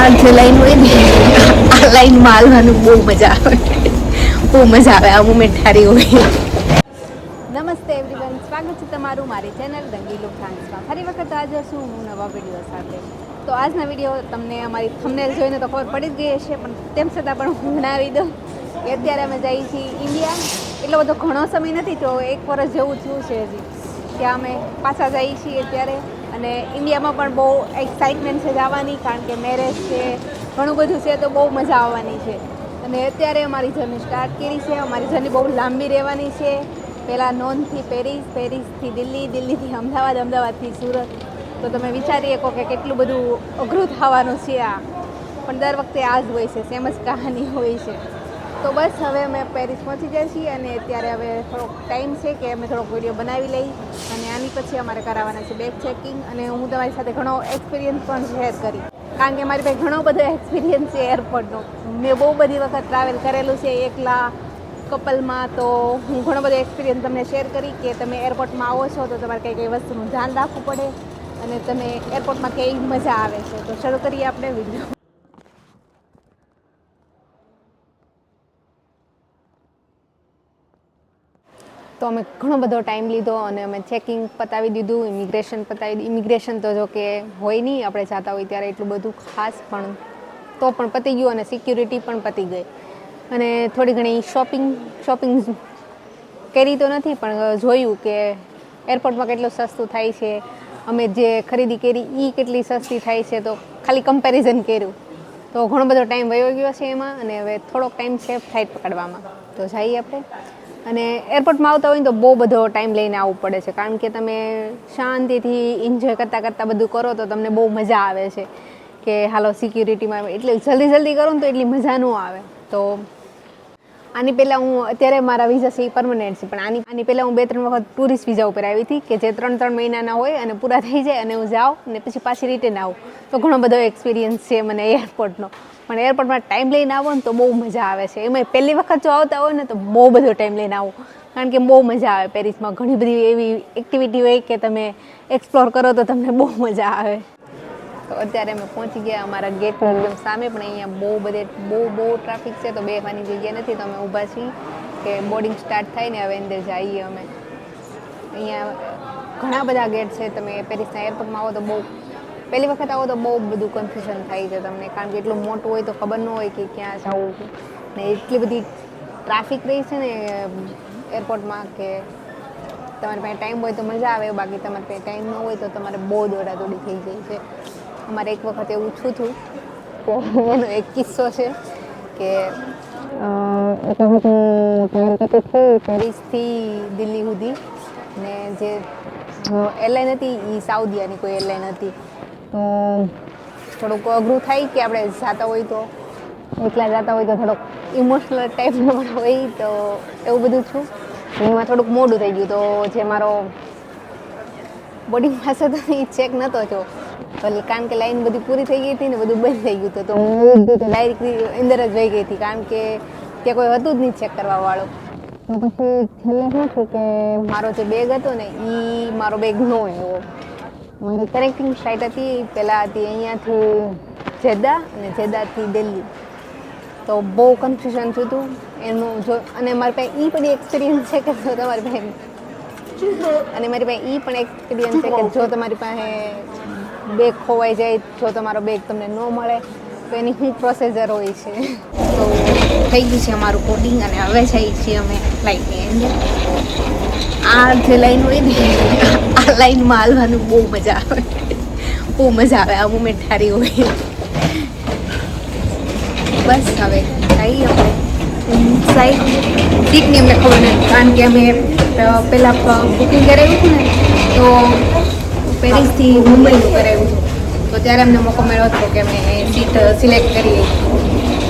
આ જે લાઈન હોય ને, આ લાઈનમાં હાલવાનું બહુ મજા આવે. બહુ મજા આવે આ મુમેન્ટ સારી હોય. નમસ્તે એવરીવન સ્વાગત છે તમારું મારી ચેનલ રંગીલો ફ્રાન્સમાં ફરી વખત આજે છું હું નવા વીડિયો સાથે. તો આજના વીડિયો તમને અમારી થંબનેલ જોઈને તો ખબર પડી જ ગઈ હશે, પણ તેમ છતાં પણ હું ભણાવી દઉં. કે અત્યારે અમે જઈએ છીએ ઇન્ડિયા એટલો બધો ઘણો સમય નથી, તો એક વર્ષ જેવું થયું છે હજી. ત્યાં અમે પાછા જઈએ છીએ અત્યારે અને ઇન્ડિયામાં પણ બહુ એક્સાઇટમેન્ટ છે જવાની, કારણ કે મેરેજ છે, ઘણું બધું છે, તો બહુ મજા આવવાની છે. અને અત્યારે અમારી જર્ની સ્ટાર્ટ કરી છે. અમારી જર્ની બહુ લાંબી રહેવાની છે. પહેલાં નોનથી પેરિસ, પેરિસથી દિલ્હી, દિલ્હીથી અમદાવાદ, અમદાવાદથી સુરત. તો તમે વિચારી શકો કે કેટલું બધું અઘરું થવાનું છે આ. પણ દર વખતે આ જ હોય છે. સેમ જ કહાની હોય છે. તો બસ હવે અમે પેરિસ પહોંચી જાય છીએ અને અત્યારે હવે થોડોક ટાઈમ છે કે અમે થોડોક વીડિયો બનાવી લઈ. અને આની પછી અમારે કરાવવાના છે બેગ ચેકિંગ અને હું તમારી સાથે ઘણો એક્સપિરિયન્સ પણ શેર કરી. કારણ કે મારી પાસે ઘણો બધો એક્સપિરિયન્સ છે એરપોર્ટનો મેં બહુ બધી વખત ટ્રાવેલ કરેલું છે એકલા કપલમાં તો હું ઘણો બધો એક્સપિરિયન્સ તમને શેર કરી કે તમે એરપોર્ટમાં આવો છો તો તમારે કઈ કઈ વસ્તુનું ધ્યાન રાખવું પડે અને તમે એરપોર્ટમાં કઈ મજા આવે છે. તો શરૂ કરીએ આપણે વીડિયો તો અમે ઘણો બધો ટાઈમ લીધો અને અમે ચેકિંગ પતાવી દીધું ઇમિગ્રેશન પતાવી દીધું. ઇમિગ્રેશન તો જો કે હોય નહીં, આપણે જાતા હોય ત્યારે એટલું બધું ખાસ પણ તો પણ પતી ગયું અને સિક્યુરિટી પણ પતી ગઈ. અને થોડી ઘણી શોપિંગ શોપિંગ કરી તો નથી, પણ જોયું કે એરપોર્ટમાં કેટલું સસ્તું થાય છે. અમે જે ખરીદી કરી એ કેટલી સસ્તી થાય છે, તો ખાલી કમ્પેરિઝન કર્યું. તો ઘણો બધો ટાઈમ વયો ગયો છે એમાં અને હવે થોડોક ટાઈમ છે ફ્લાઇટ પકડવામાં. તો જઈએ આપણે. અને એરપોર્ટમાં આવતા હોય તો બહુ બધો ટાઈમ લઈને આવવું પડે છે. કારણ કે તમે શાંતિથી એન્જોય કરતાં કરતાં બધું કરો તો તમને બહુ મજા આવે છે. કે, હાલો સિક્યુરિટીમાં એટલે જલ્દી જલ્દી કરો ને તો એટલી મજા ન આવે. તો આની પહેલાં હું અત્યારે મારા વિઝા છે એ પરમનન્ટ છે, પણ આની આની પહેલાં હું બે ત્રણ વખત ટુરિસ્ટ વિઝા ઉપર આવી હતી કે જે ત્રણ ત્રણ મહિનાના હોય અને પૂરા થઈ જાય અને હું જાઉં અને પછી પાછી રિટર્ન આવું. તો ઘણો બધો એક્સપિરિયન્સ છે મને એરપોર્ટનો પણ એરપોર્ટમાં ટાઈમ લઈને આવો ને તો બહુ મજા આવે છે. એમાં પહેલી વખત જો આવતા હોય ને તો બહુ બધો ટાઈમ લઈને આવો. કારણ કે બહુ મજા આવે પેરિસમાં ઘણી બધી એવી એક્ટિવિટી હોય કે તમે એક્સપ્લોર કરો તો તમને બહુ મજા આવે. તો અત્યારે અમે પહોંચી ગયા અમારા ગેટ એકદમ સામે, પણ અહીંયા બહુ બધે, બહુ બહુ ટ્રાફિક છે તો બેસવાની જગ્યા નથી, તો અમે ઊભા છીએ કે બોર્ડિંગ સ્ટાર્ટ થાય ને હવે અંદર જઈએ અમે. અહીંયા ઘણા બધા ગેટ છે, તમે પેરિસના એરપોર્ટમાં આવો તો બહુ, પહેલી વખત આવો તો બહુ બધું કન્ફ્યુઝન થાય છે તમને, કારણ કે એટલું મોટું હોય તો ખબર ન હોય કે ક્યાં જવું ને એટલી બધી ટ્રાફિક રહી છે ને એરપોર્ટમાં કે તમારી પાસે ટાઈમ હોય તો મજા આવે, બાકી તમારી પાસે ટાઈમ ન હોય તો તમારે બહુ દોડાદોડી થઈ જાય છે. અમારે એક વખત એવું છું હતું તો એનો એક કિસ્સો છે કે પેરિસથી દિલ્હી સુધી ને જે એરલાઇન હતી એ સાઉદીયાની કોઈ એરલાઇન હતી. તો થોડુંક અઘરું થાય કે આપણે જતા હોય તો, એકલા જતા હોય તો થોડોક ઇમોશનલ ટાઈપનો હોય તો એવું બધું છું એમાં થોડુંક મોડું થઈ ગયું તો જે મારો બોડી પાસે તો એ ચેક નહોતો થયો. તો કારણ કે લાઈન બધી પૂરી થઈ ગઈ હતી ને બધું બંધ થઈ ગયું હતું. તો હું ડાયરેક્ટ અંદર જ વહી ગઈ હતી. કારણ કે ત્યાં કોઈ હતું જ નહીં ચેક કરવા વાળો. તો પછી છેલ્લે શું છે કે મારો જે બેગ હતો ને એ મારો બેગ નો એવો મારી કનેક્ટિંગ ફ્લાઇટ હતી. પહેલાં હતી અહીંયાથી જેદ્દા અને જેદ્દાથી દિલ્હી. તો બહુ કન્ફ્યુઝન થયું હતું. એનું જો અને મારી પાસે એ પણ એક્સપિરિયન્સ છે કે જો તમારી પાસે અને મારી પાસે એ પણ એક્સપિરિયન્સ છે કે જો તમારી પાસે બેગ ખોવાઈ જાય, જો તમારો બેગ તમને ન મળે, તો એની શું પ્રોસેસર હોય છે. તો થઈ ગયું છે અમારું કોડિંગ અને હવે જઈએ છીએ અમે ફ્લાઇટની અંદર. આ જે લાઈન હોય ને, આ લાઈનમાં હાલવાનું બહુ મજા આવે. બહુ મજા આવે, આ મુમેન્ટ સારી હોય. બસ હવે જઈએ આપણે સાઈડ સીટની અમને ખબર નથી. કારણ કે અમે પહેલાં બુકિંગ કરાવ્યું હતું ને, તો પેરિસથી મુંબઈનું કરાવ્યું તો ત્યારે અમને મોકો મળ્યો હતો કે અમે સીટ સિલેક્ટ કરીએ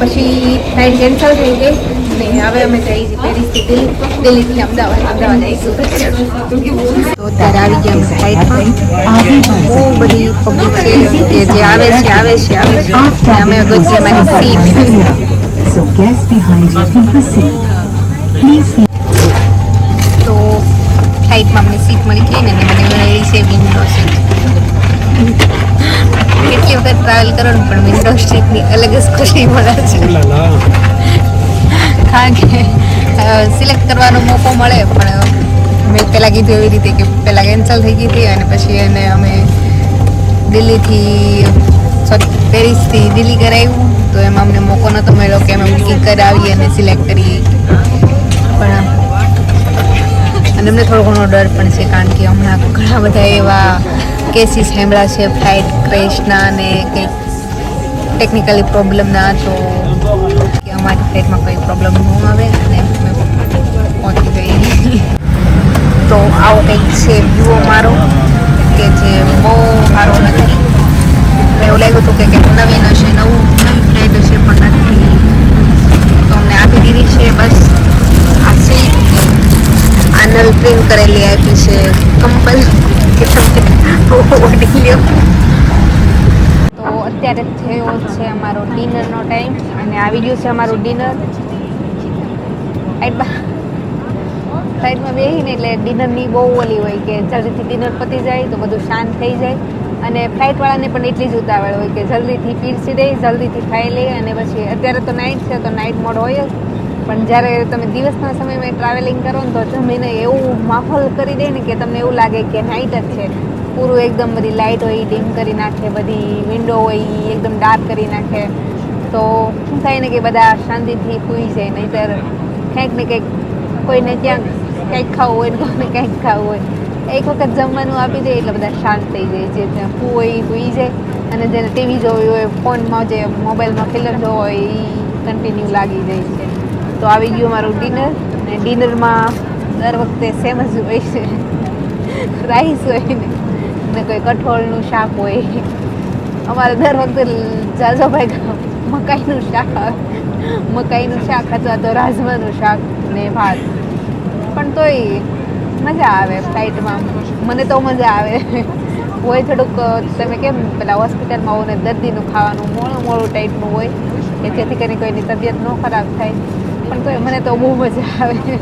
પછી ફ્લાઇટ કેન્સલ થઈ ગઈ ને હવે અમે છીએ પેરિસથી દિલ્હી. દિલ્હીથી અમદાવાદ અમદાવાદ આવીશું આવી ગયા બહુ બધી પબ્લિક છે જે આવે છે આવે છે આવે છે. અમે ગોતી અમારી seat So guests behind you can proceed. Please ફ્લાઇટમાં અમને સીટ મળી ગઈ ને મને મળી છે વિન્ડો સીટ કેટલી વખત ટ્રાવેલ કરો ને પણ વિન્ડો સીટની અલગ જ ખુશી મળે છે. કારણ કે સિલેક્ટ કરવાનો મોકો મળે પણ મેં પહેલાં કીધું એવી રીતે કે પહેલાં કેન્સલ થઈ ગઈ હતી અને પછી એને અમે દિલ્હીથી સોરી પેરિસથી દિલ્હી કરાવ્યું તો એમાં અમને મોકો નહોતો મળ્યો કે અમે બુકિંગ કરાવી અને સિલેક્ટ કરી પણ અને અમને થોડો ઘણો ડર પણ છે કારણ કે હમણાં ઘણા બધા એવા કેસીસ હેમળા છે ફ્લાઇટ ક્રેશના અને કંઈક ટેકનિકલી પ્રોબ્લેમના તો અમારી ફ્લાઇટમાં કોઈ પ્રોબ્લેમ ન આવે અને પહોંચી ગઈ. તો આવો કંઈક છે વ્યૂ અમારો, કે જે બહુ સારો નથી. એવું લાગ્યું હતું કે કંઈક નવીન હશે, નવું નવી ફ્લાઇટ હશે પણ નથી તો અમને આપી દીધી છે બસ આ સીટ આ નલ પ્રિન્ટ કરેલી આપી છે કંપલ કે તમે તો અત્યારે થયો છે અમારો ડિનરનો ટાઈમ અને આવી ગયું છે અમારું ડિનર. સાઈડમાં બેસીને એટલે ડિનરની બહુ ઓલી હોય કે જલ્દીથી ડિનર પતી જાય તો બધું શાંત થઈ જાય. અને ફ્લાઇટવાળાને પણ એટલી જ ઉતાવળ હોય કે જલ્દીથી પીરસી દે, જલ્દીથી ખાઈ લે અને પછી અત્યારે તો નાઇટ છે, તો નાઇટ મોડ હોય જ. પણ જ્યારે તમે દિવસના સમયમાં ટ્રાવેલિંગ કરો ને તો જમીને એવું માહોલ કરી દે ને કે તમને એવું લાગે કે નાઇટ જ છે. પૂરું એકદમ બધી લાઇટ હોય ડીમ કરી નાખે, બધી વિન્ડો હોય એકદમ ડાર્ક કરી નાખે. તો શું થાય ને કે બધા શાંતિથી સૂઈ જાય, નહીંતર ક્યાંક ને કંઈક કોઈને ક્યાંક કંઈક ખાવું હોય ને કોઈને કંઈક ખાવું હોય. એક વખત જમવાનું આપી દે એટલે બધા શાંત થઈ જાય. જે ત્યાં ફૂ હોય એ સૂઈ જાય. અને જેને ટીવી જોવી હોય ફોનમાં જે મોબાઈલમાં ફિલ્મ જોવો હોય એ કન્ટિન્યુ લાગી જાય છે. તો આવી ગયું મારું ડિનર અને ડિનરમાં દર વખતે સેમ જ હોય છે. રાઈસ હોય ને કોઈ કઠોળનું શાક હોય. અમારે દર વખતે જાજો મકાઈનું શાક મકાઈનું શાક અથવા તો રાજમાનું શાક ને ભાત. પણ તોય મજા આવે ફ્લાઇટમાં મને તો મજા આવે. હોય થોડુંક, તમે કેમ પેલા હોસ્પિટલમાં હોય ને દર્દીનું ખાવાનું મોડું મોડું ટાઈપનું હોય કે જેથી કરીને કોઈની તબિયત ન ખરાબ થાય. પણ તો મને તો બહુ મજા આવે.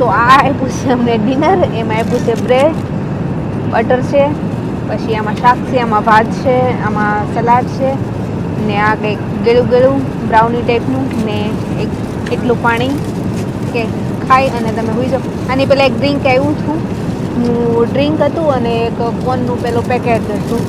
તો આ આપ્યું છે અમને ડિનર, એમાં આપ્યું છે બ્રેડ, બટર છે, પછી આમાં શાક છે, આમાં ભાત છે, આમાં સલાડ છે, ને આ કંઈક ગળું ગળું બ્રાઉની ટાઈપનું, ને એક એટલું પાણી કે ખાઈ અને તમે હોઈ જાઓ આની પહેલાં એક ડ્રિંક આવ્યું હતું. ડ્રિંક હતું અને એક કોનનું પેલું પેકેટ હતું.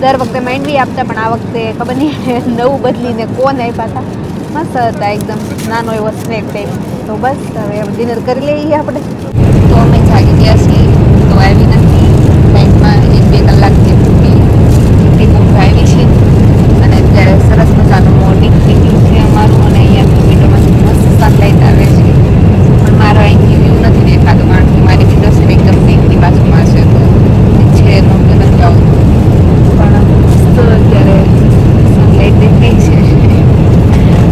દર વખતે માઇન્ડ આપતા, પણ આ વખતે ખબર નહીં, નવું બદલીને કોન આપ્યા હતા. મસ્ત હતા એકદમ નાનો એવો સ્નેક ટાઈપ તો બસ હવે ડિનર કરી લઈએ આપણે તો અમે જાગી ગયા છીએ તો આવી નથી બેંકમાં એક બે કલાકથી ઊંઘી ઊંઘ આવી છે અને અત્યારે સરસ મજાનું મોર્નિંગ થઈ ગયું છે અમારું અને અહીંયા વિન્ડોમાંથી મસ્ત સનલાઇટ આવે છે પણ મારો અહીંથી વ્યૂ નથી દેખાતો કારણ કે મારી વિન્ડો છે ને એકદમ બેંકની બાજુમાં છે તો છે નહોતું નથી આવતું પણ મસ્ત અત્યારે સનલાઇટ દેખાય છે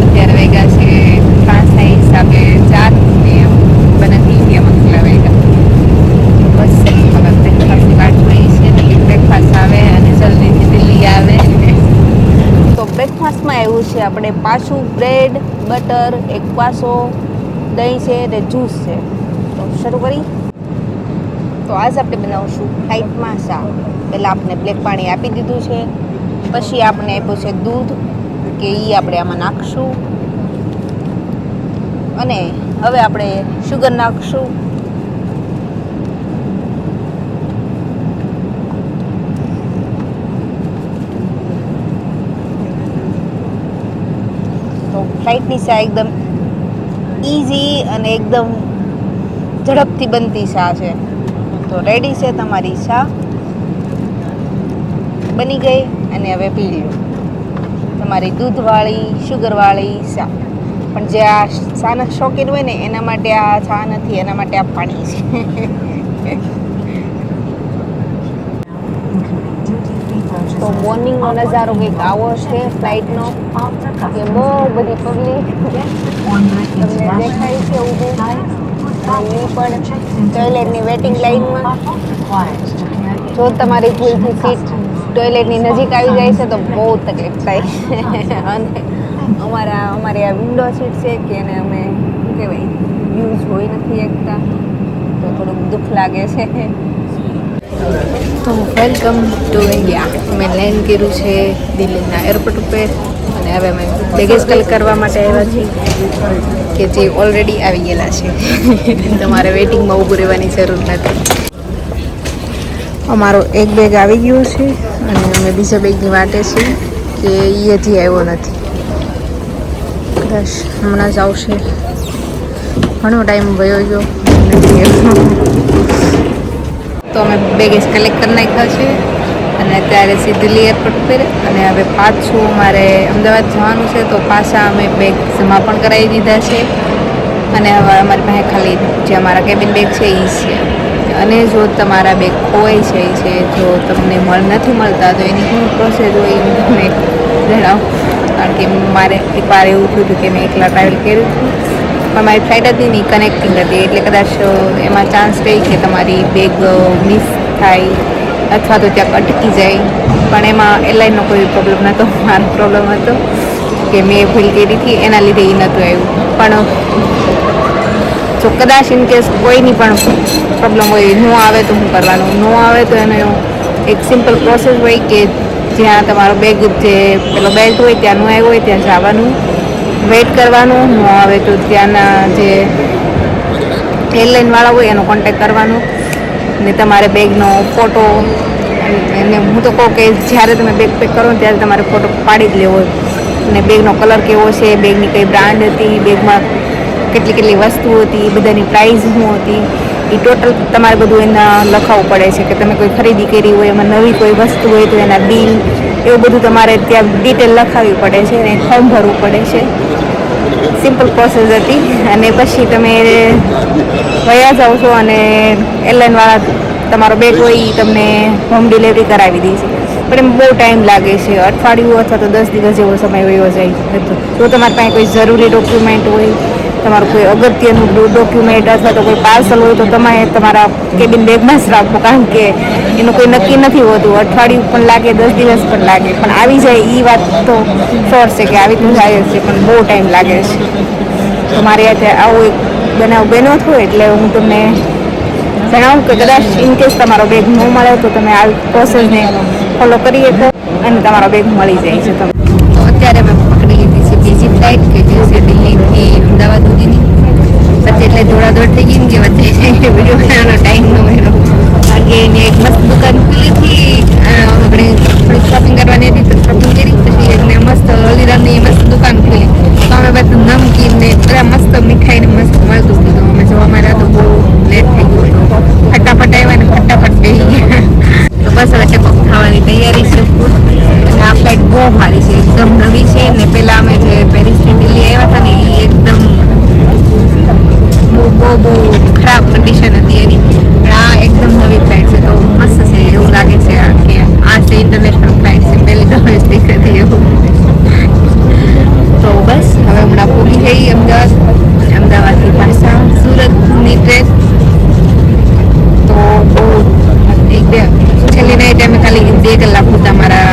અત્યારે વાગ્યા છે પાંચના હિસાબે ચાર ને બને ઇન્ડિયામાં કેટલા વાગ્યા બસ હવે બ્રેકફાસ્ટની વાટ જોઈ છે ને બ્રેકફાસ્ટ આવે અને જલ્દીથી દિલ્હી આવે તો બ્રેકફાસ્ટમાં એવું છે. આપણે પાછું બ્રેડ બટર એક પાસો, દહીં છે ને જ્યુસ છે. તો શરૂ કરી. તો આજ આપણે બનાવશું. ફ્લાઇટમાં શા પહેલાં આપણે બ્લેક પાણી આપી દીધું છે. પછી આપણે આપ્યું છે દૂધ, કે એ આપણે આમાં નાખશું. અને હવે આપણે શુગર નાખશું તો ફ્લાઇટની શા એકદમ ઇઝી અને એકદમ ઝડપથી બનતી શા છે. તો રેડી છે તમારી શા બની ગઈ અને હવે પી લ્યો. તમારી દૂધવાળી શુગરવાળી શા પણ જે આ શાના શોખીન હોય ને, એના માટે આ ચા નથી, એના માટે આ પાણી છે. મોર્નિંગનો નજારો કંઈક આવો છે ફ્લાઇટનો કે બહુ બધી પબ્લિક તમને દેખાય છે ઊભું પણ ટોયલેટની વેટિંગ લાઈનમાં જો તમારી ભૂલથી સીટ ટોયલેટની નજીક આવી જાય છે, તો બહુ તકલીફ થાય. અને અમારા, અમારી આ વિન્ડો સીટ છે કે એને અમે, શું કહેવાય યુઝ હોઈ નથી એકતા. તો થોડુંક દુઃખ લાગે છે. તો વેલકમ ટુ ઇન્ડિયા. અમે લેન્ડ કર્યું છે દિલ્હીના એરપોર્ટ ઉપર અને હવે અમે બેગેજ કલેક્ટ કરવા માટે આવ્યા છીએ, કે જે ઓલરેડી આવી ગયેલા છે. તમારે વેઇટિંગમાં ઊભું રહેવાની જરૂર નથી. અમારો એક બેગ આવી ગયો છે અને અમે બીજા બેગની વાટે છીએ, કે એ હજી આવ્યો નથી. કદાચ હમણાં જ આવશે. ઘણો ટાઈમ વયો ગયો તો અમે બેગેજ કલેક્ટ કરી નાખ્યા છે. અને અત્યારે સીધી એરપોર્ટ પર. અને હવે પાછું મારે અમદાવાદ જવાનું છે, તો પાછા અમે બેગ જમા પણ કરાવી દીધા છે. અને હવે અમારી પાસે ખાલી જે અમારા કેબિન બેગ છે એ છે. અને જો તમારા બેગ ખોવાઈ જાય છે, જો તમને મળ નથી મળતા, તો એની શું પ્રોસેસ હોય એ હું જણાવું. કારણ કે મારે એકવાર એવું થયું હતું કે મેં એકલા ટ્રાવેલ કર્યું હતું. પણ મારી ફ્લાઇટ હતી નહીં કનેક્ટિંગ હતી. એટલે કદાચ એમાં ચાન્સ રહી કે તમારી બેગ મિસ થાય અથવા તો ત્યાં અટકી જાય. પણ એમાં એરલાઇનનો કોઈ પ્રોબ્લેમ નહોતો મારો પ્રોબ્લેમ હતો કે મેં ભૂલ કરી હતી. એના લીધે એ નહોતું આવ્યું. પણ, જો કદાચ ઇન કેસ કોઈની પણ પ્રોબ્લેમ હોય, ન આવે તો શું કરવાનું. ન આવે તો એનો એક સિમ્પલ પ્રોસેસ હોય કે જ્યાં તમારો બેગ જે પેલો બેલ્ટ હોય, ત્યાં ન આવ્યો હોય, ત્યાં જવાનું. વેઇટ કરવાનું, ન આવે તો ત્યાંના જે એરલાઇનવાળા હોય એનો કોન્ટેક કરવાનો. ને તમારે બેગનો ફોટો એને હું તો કહું કે જ્યારે તમે બેગ પેક કરો ત્યારે તમારે ફોટો પાડી જ લેવો ને બેગનો કલર કેવો છે બેગની કઈ બ્રાન્ડ હતી બેગમાં કેટલી કેટલી વસ્તુઓ હતી બધાની પ્રાઇસ શું હતી. એ ટોટલ તમારે બધું એના લખાવવું પડે છે કે તમે કોઈ ખરીદી કરી હોય, એમાં નવી કોઈ વસ્તુ હોય તો એના બિલ એવું બધું તમારે ત્યાં ડિટેલ લખાવવી પડે છે અને ફોર્મ ભરવું પડે છે. સિમ્પલ પ્રોસેસ હતી અને પછી તમે વયા જાઓ છો અને એરલાઇનવાળા તમારો બેગ હોય એ તમને હોમ ડિલિવરી કરાવી દે છે. પણ એમ બહુ ટાઈમ લાગે છે. અઠવાડિયું અથવા તો દસ દિવસ જેવો સમય વયો જાય જો તમારી પાસે કોઈ જરૂરી ડોક્યુમેન્ટ હોય તમારું કોઈ અગત્યનું ડોક્યુમેન્ટ અથવા તો કોઈ પાર્સલ હોય તો તમે તમારા કેબિન બેગમાં જ રાખો કારણ કે એનું કોઈ નક્કી નથી હોતું. અઠવાડિયું પણ લાગે, દસ દિવસ પણ લાગે. પણ આવી જાય એ વાત તો શ્યોર છે કે આવી તો જાય છે, પણ બહુ ટાઈમ લાગે છે. તો મારે આવો એક બનાવ બન્યો હતો એટલે હું તમને જણાવું કે કદાચ ઇન કેસ તમારો બેગ ન મળે તો તમે આ પ્રોસેસને ફોલો કરી શકો અને તમારો બેગ મળી જાય છે. તમે અત્યારે મેં પકડી લીધી છે બીજી ફ્લાઇટ કે છે દિલ્હીથી અમદાવાદ સુધીની. પછી એટલે દોડાદોડ થઈ ગઈ ને કે વચ્ચે વીડિયો બનાવવાનો ટાઈમ ન મળ્યો. કારણ કે એક મસ્ત દુકાન ખુલી હતી. આપણે થોડીક શોપિંગ કરવાની હતી તો શોપિંગ કરી પછી એમને મસ્ત હલ્દીરામની મસ્ત દુકાન ખુલી. તો અમે બધું નમકીન ને બધા મસ્ત મીઠાઈ ને મસ્ત મળતું હતું. તો અમે જોવા માંડ્યા તો બહુ લેટ થઈ ગયું ફટાફટ આવ્યા ને ફટાફટ થઈ ગયા. તો બસ હવે ટેકઓફ થવાની તૈયારી છે. અને આ ફ્લાઇટ બહુ સારી છે. એકદમ નવી છે ને પેલા અમે બહુ બહુ ખરાબ કન્ડિશન હતી એની. પણ આ એકદમ નવી ફ્લાઇટ છે, તો મસ્ત છે, એવું લાગે છે કે આ છે ઇન્ટરનેશનલ ફ્લાઇટ છે, પહેલી દફા જ દેખાતી એવું. તો બસ, હવે હમણાં પૂરી થઈ અમદાવાદ. અમદાવાદથી પાછા સુરતની ટ્રેન તો બહુ એક બે, છેલ્લી નાઈટ અમે ખાલી બે કલાક હતા મારા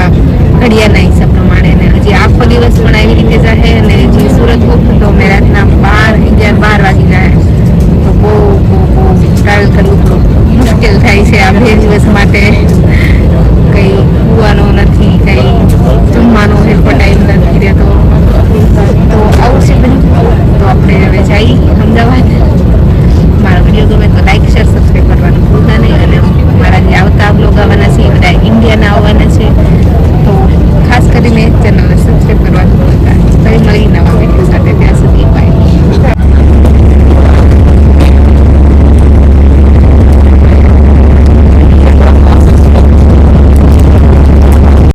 ઘડિયાળના હિસાબ પ્રમાણે અને હજી આખો દિવસ પણ આવી રીતે જાહે અને જે સુરત હોત તો મેં રાતના બાર અગિયાર બાર વાગી જાય તો બહુ બહુ બહુ ટ્રાવેલ કરવું થોડું થાય છે આ બે દિવસ માટે. કંઈ સુવાનું નથી, કંઈ જમવાનો હેરકો ટાઈમ નથી રહેતો.